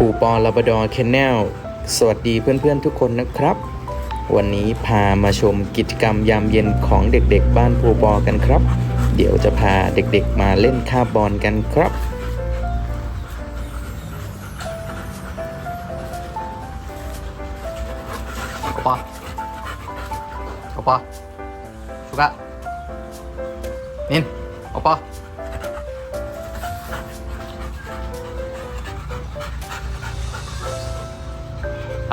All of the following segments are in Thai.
ภูปอลาบดอร์แคนเนลสวัสดีเพื่อนๆทุกคนนะครับ วันนี้พามาชมกิจกรรมยามเย็นของเด็กๆ บ้านภูปอกันครับ เดี๋ยวจะพาเด็กๆมาเล่นคาบอลกันครับปะปะชุกะนินปะ 이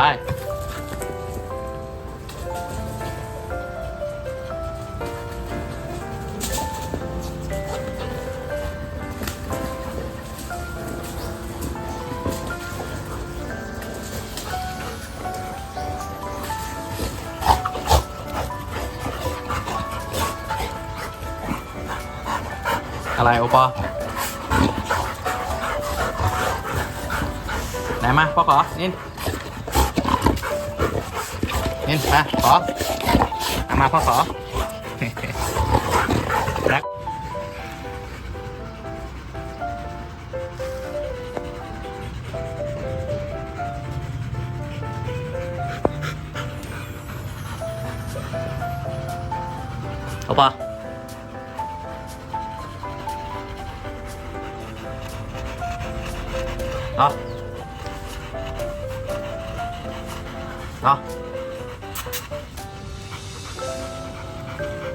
อะไรโอปอไหนมาพ่อขอนิน นินมาขอเอามาพ่อขอรักโอปอ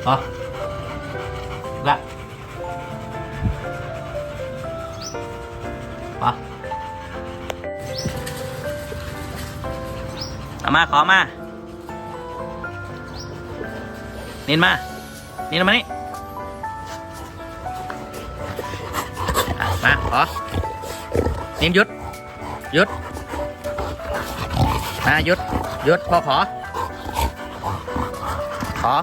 đó đó đó ra đó เอามา ขอมา นินมา นินมานี่มา ขอ นินหยุดหยุดมาหยุดหยุดพ่อขอ ขอ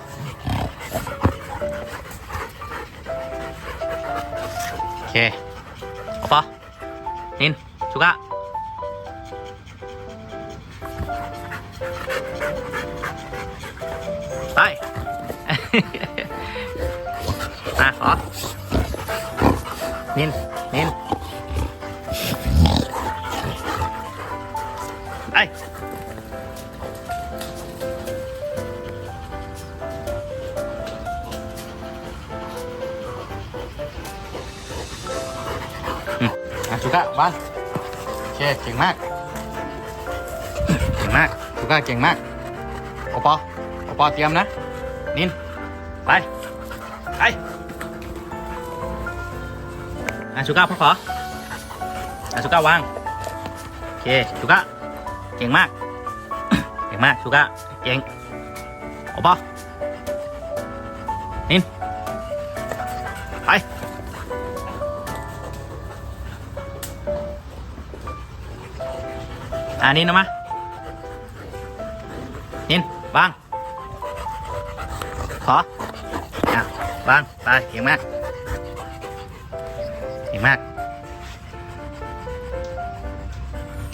โอเคเอปอนินชุกะไป มาขอนินนิน อะชูก้าบ้านโอเคเก่งมาก เก่งมากชูก้าเก่งมากโอปอโอปอเตรียมนะ นิน ไป ไปอะชูก้าพ่อขออะชูก้าวาง โอเคชูก้าเก่งมาก เก่งมากชูก้าเก่งโอปอนิน ไป อ่านินเอามานินวาง ขออะวาง ไปเก่งมากเก่งมาก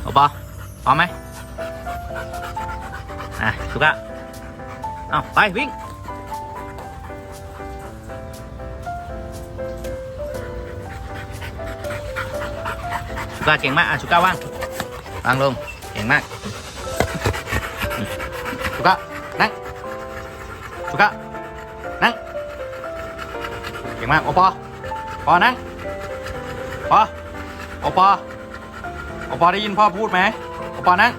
โอปอพร้อมไหมอะสุกะเอาไป วิ่งสุกะเก่งมาก อะสุกะวางวางลง เก่งมากสุกะนั่งสุกะนั่งเก่งมากโอปอปอนั่งปอโอปอโอปอได้ยินพ่อพูดไหมโอปอนั่ง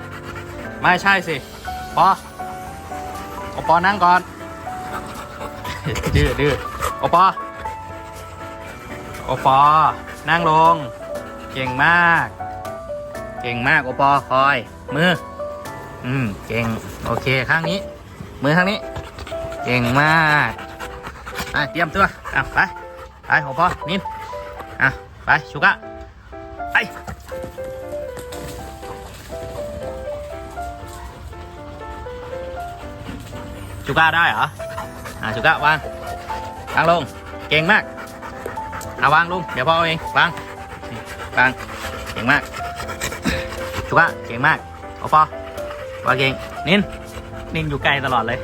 ไม่ใช่สิปอโอปอนั่งก่อนดื้อดื้อโอปอโอปอนั่งลง เก่งมาก เก่งมากโอปอคอย มือ อืม เก่ง โอเค ข้างนี้ มือข้างนี้ เก่งมากอะเตรียมตัวอะไป ไปโอปอนินอะ ไปชุกะไปชูก้าได้เหรอ อ่าชูก้าวาง วางลง เก่งมาก เอาวางลุงเดี๋ยวพ่อเอง วาง วาง เก่งมากชูก้าเก่งมากโอปอวาเก่งนินนินอยู่ไกลตลอดเลย